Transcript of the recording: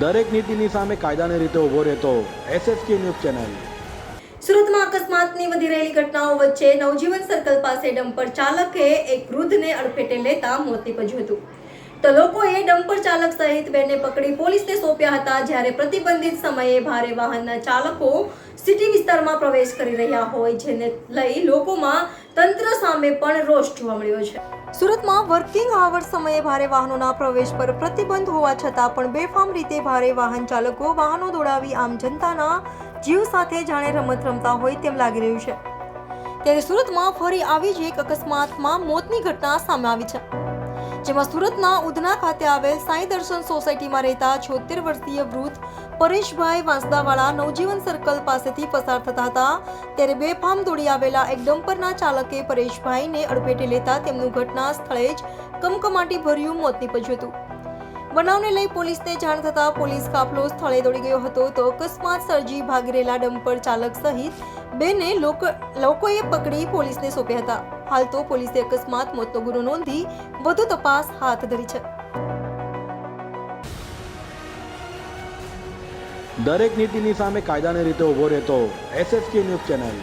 દરેક નીતિની સામે કાયદાની રીતે ઊભો રહેતો એસએસકે ન્યૂઝ ચેનલ. સુરતમાં અકસ્માતની વધી રહેલી ઘટનાઓ વચ્ચે નવજીવન સર્કલ પાસે ડમ્પર ચાલકે એક વૃદ્ધને અડફેટે લેતા મોત નીપજ્યું હતું. તો લોકોએ ડમ્પર ચાલક સહિત બેને પકડી પોલીસને સોંપ્યા હતા જ્યારે પ્રતિબંધિત સમયે ભારે વાહનના ચાલકો સિટી વિસ્તારમાં પ્રવેશ કરી રહ્યા હોય, જેને લઈ લોકોમાં તંત્ર સામે પણ રોષ જોવા મળ્યો છે. સુરતમાં વર્કિંગ આવર સમયે ભારે વાહનોના પ્રવેશ પર પ્રતિબંધ હોવા છતાં પણ બેફામ રીતે ભારે વાહન ચાલકો વાહનો દોડાવી આમ જનતાના જીવ સાથે જાણે રમત રમતા હોય તેમ લાગી રહ્યું છે. ત્યારે સુરતમાં ફરી આવી જ એક અકસ્માતમાં મોતની ઘટના સામે આવી છે. જેમાં સુરતના ઉધના ખાતે આવેલ સાંઈ દર્શન સોસાયટીમાં રહેતા છોતેર વર્ષીય વૃદ્ધ પરેશભાઈ વાંસદાવાળા નવજીવન સર્કલ પાસેથી પસાર થતા હતા. ત્યારે બેફામ દોડી આવેલા એક ડમ્પરના ચાલકે પરેશભાઈને અડફેટે લેતા તેમનું ઘટના સ્થળે જ કમકમાટી ભર્યું મોત નીપજ્યું હતું. બનાવને લઈ પોલીસને જાણ થતાં પોલીસ કાફલો સ્થળે દોડી ગયો હતો તો અકસ્માત સર્જી ભાગી રહેલા ડમ્પર ચાલક સહિત બેને લોકો, લોકોએ પકડી પોલીસને સોંપ્યા હતા. હાલ તો પોલીસે અકસ્માત મોતનો ગુનો નોંધી વધુ તપાસ હાથ ધરી છે. દરેક નીતિની સામે કાયદાની રીતે ઊભો રહેતો એસએસકે ન્યૂઝ ચેનલ.